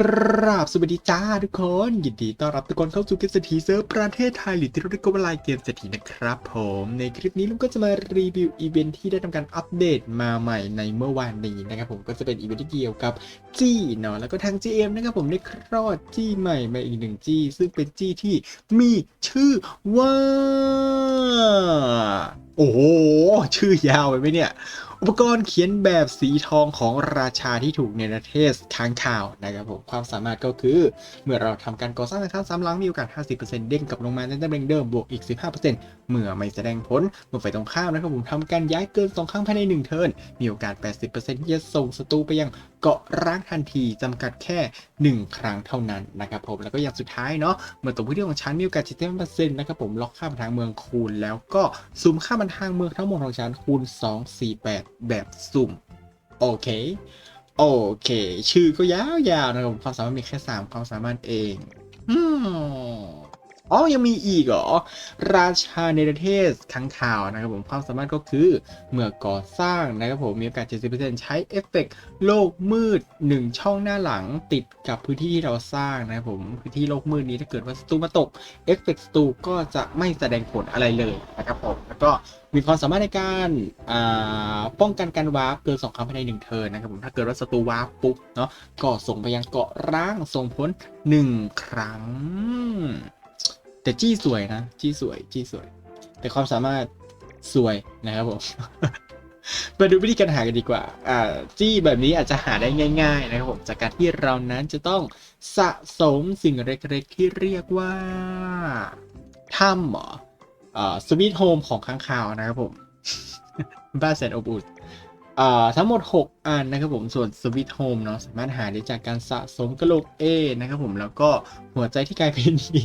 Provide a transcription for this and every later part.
กราบสวัสดีจ้าทุกคน ยินดีต้อนรับทุกคนเข้าสู่เกมเศรษฐีเซิร์ฟประเทศไทยหรือที่เราเรียกว่าไลน์เกมเศรษฐีนะครับผมในคลิปนี้ลุงก็จะมารีวิวอีเวนท์ที่ได้ทำการอัปเดตมาใหม่ในเมื่อวานนี้นะครับผมก็จะเป็นอีเวนท์ที่เกี่ยวกับจี้เนาะแล้วก็ทาง GM นะครับผมได้คลอดจี้ใหม่มาอีกหนึ่งจี้ซึ่งเป็นจี้ที่มีชื่อว่า โอ้โหชื่อยาวไปไหมเนี่ย อุปกรณ์เขียนแบบสีทองของราชาที่ถูกเนรเทศค้างข่าวนะครับผมความสามารถก็คือ เมื่อเราทำการก่อสร้างอาคารซ้ำหลังมีโอกาส 50%เด้งกลับลงมาในตำแหน่งเดิมบวกอีก 15%เมื่อไม่แสดงผลเมื่อฝ่ายตรงข้ามนะครับผมทำการย้ายเกิน2ครั้งภายใน 1 เทิร์นมีโอกาส 80%ที่จะส่งศัตรูไปยังเกาะร้างทันทีจำกัดแค่ 1 ครั้งเท่านั้นนะครับผมแล้วก็อย่างสุดท้ายเนาะเมื่อตัวผู้นที่ของฉันมีโอกาส70%นะครับผมล็อกค่าบันทางเมืองคูณ แล้วก็ซูมค่าบันทางเมืองทั้งหมดของฉันคูณ 248แบบสุ่ม โอเค โอเค ชื่อก็ยาวๆนะครับความสามารถมีแค่ 3 ความสามารถเอง อืม อ๋อ ยังมีอีกเหรอ ราชาเนรเทศค้างข่าวนะครับผม ความสามารถก็คือ เมื่อก่อสร้างนะครับผม มีโอกาส 70%ใช้เอฟเฟกต์โลกมืด 1 ช่องหน้าหลังติดกับพื้นที่ที่เราสร้างนะครับผม พื้นที่โลกมืดนี้ถ้าเกิดว่าศัตรูมาตกเอฟเฟกต์ศัตรูก็จะไม่แสดงผลอะไรเลยนะครับผม แล้วก็มีความสามารถในการป้องกันการวาร์ปเกินสองครั้งภายในหนึ่งเทิร์นนะครับผมถ้าเกิดว่าศัตรูวาร์ปปุ๊บเนาะก็ส่งไปยังเกาะร้างส่งผลหนึ่งครั้ง แต่จี้สวยนะ จี้สวย จี้สวย แต่ความสามารถสวยนะครับผม มาดูวิธีการหากันดีกว่า อ่า จี้แบบนี้อาจจะหาได้ง่าย ๆ นะครับผม จากการที่เรานั้นจะต้องสะสมสิ่งเล็กๆที่เรียกว่าถ้ำหรออ่าสวีทโฮมของข้างคาวนะครับผม บ้านแสนอบอุ่นอ่าทั้งหมด 6 อันนะครับผมส่วนสวิตโฮมเนาะสามารถหาได้จากการสะสมกระโหลก A นะครับผมแล้วก็หัวใจที่กลายเป็น E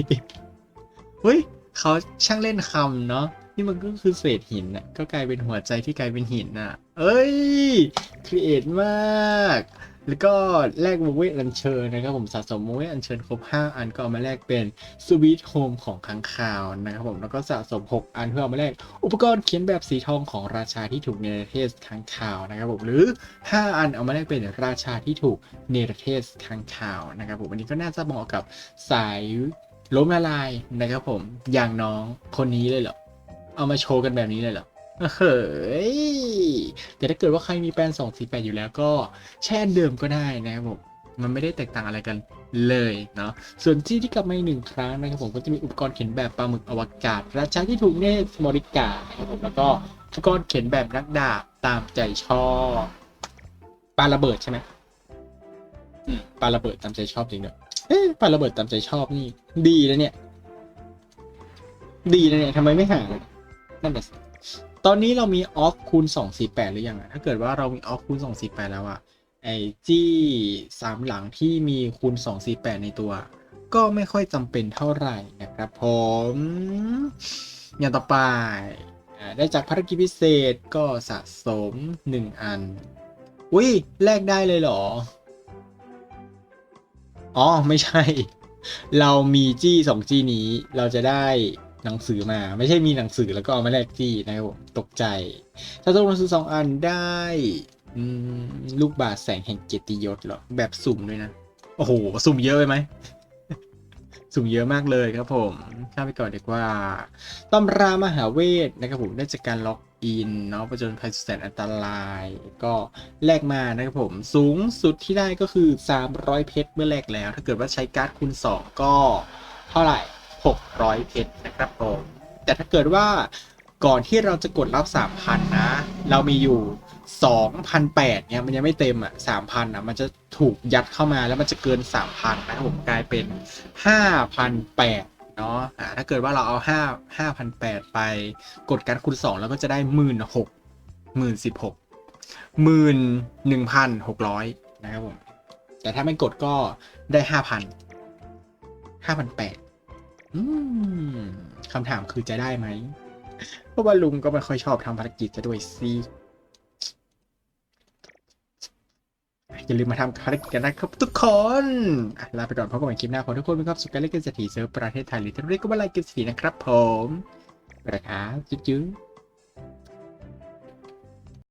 เฮ้ยเขาช่างเล่นคำเนาะนี่มันก็คือเศษหินน่ะก็กลายเป็นหัวใจที่กลายเป็นหินน่ะ เอ้ยครีเอทมาก แล้วก็แลกโมเวทอัญเชิญนะครับผมสะสมโมเวทอัญเชิญครบ 5 อันก็เอามาแลกเป็นสวีทโฮมของค้างคาวนะครับผมแล้วก็สะสม 6 อันเพื่อเอามาแลกอุปกรณ์เขียนแบบสีทองของราชาที่ถูกเนรเทศค้างคาวนะครับผมหรือ 5 อันเอามาแลกเป็นราชาที่ถูกเนรเทศค้างคาวนะครับผมอันนี้ก็น่าจะเหมาะกับสาย ล้มละลายนะครับผมอย่างน้องคนนี้เลยเหรอ เอามาโชว์กันแบบนี้เลยเหรอเฮ้ยแต่ถ้าเกิดว่าใครมีแปลน2 4 8 อยู่แล้วก็แช่เดิมก็ได้นะครับผมมันไม่ได้แตกต่างอะไรกันเลยเนาะส่วนที่ที่กลับมาอีกหนึ่งครั้งนะครับผมก็จะมีอุปกรณ์เขียนแบบปลาหมึกอวกาศราชาที่ถูกเนตรมริกานะครับผมแล้วก็อุปกรณ์เขียนแบบนักดาบตามใจชอบปลาระเบิดใช่ไหมปลาระเบิดตามใจชอบจริงด้วย เอ๊ะปาระเบิดตามใจชอบนี่ ดีแล้วเนี่ย ดีแล้วเนี่ยทำไมไม่หานั่นแหละตอนนี้เรามีออฟคูณ248หรือยังอะถ้าเกิดว่าเรามีออฟคูณ248แล้วอะไอจี้สามหลังที่มีคูณ248ในตัว ก็ไม่ค่อยจำเป็นเท่าไหร่นะครับผมอย่างต่อไปได้จากภารกิจพิเศษก็สะสม 1 อัน อุ้ยแลกได้เลยเหรอ อ๋อไม่ใช่ เรามีจี้สองจี้นี้ เราจะได้หนังสือมา ไม่ใช่มีหนังสือแล้วก็เอามาแลกจี้นะครับผมตกใจ ถ้าต้องหนังสือสองอันได้ลูกบาศก์แสงแห่งเกียรติยศเหรอ แบบสุ่มด้วยนะ โอ้โห สุ่มเยอะไปไหม สุ่มเยอะมากเลยครับผมข้ามไปก่อนดีกว่าตำรามหาเวทนะครับผมได้จากการล็อกอินเนาะประจนภัยสุดแสนอันตราย ก็แลกมานะครับผม สูงสุดที่ได้ก็คือ 300 เพชรเมื่อแลกแล้ว ถ้าเกิดว่าใช้การ์ดคูณ 2 ก็เท่าไหร่ 600 เพชรนะครับผม แต่ถ้าเกิดว่าก่อนที่เราจะกดรับ 3,000 นะ เรามีอยู่ 2,800เนี่ยมันยังไม่เต็มอะ3,000อะมันจะถูกยัดเข้ามาแล้วมันจะเกิน3,000นนะครับผมกลายเป็น5,800เนาะอ่าถ้าเกิดว่าเราเอา5 5,800ไปกดการคูณ2แล้วก็จะได้16,000 16,000 11,600นหนึ่งพันหกร้อยนะครับผมแต่ถ้าไม่กดก็ได้5,000 5,800อืมคำถามคือจะได้ไหม เพราะว่าลุงก็ไม่ค่อยชอบทำภารกิจจะด้วยสิ อย่าลืมมาทำภารกิจกันนะครับทุกคนลาไปก่อนพบกันใหม่คลิปหน้าขอทุกคนมีความสุขกันเล่นเกมเศรษฐีเซิร์ฟประเทศไทยหรือที่เรียกว่าไลน์เกมเศรษฐีนะครับผมไปละครับจุ๊บ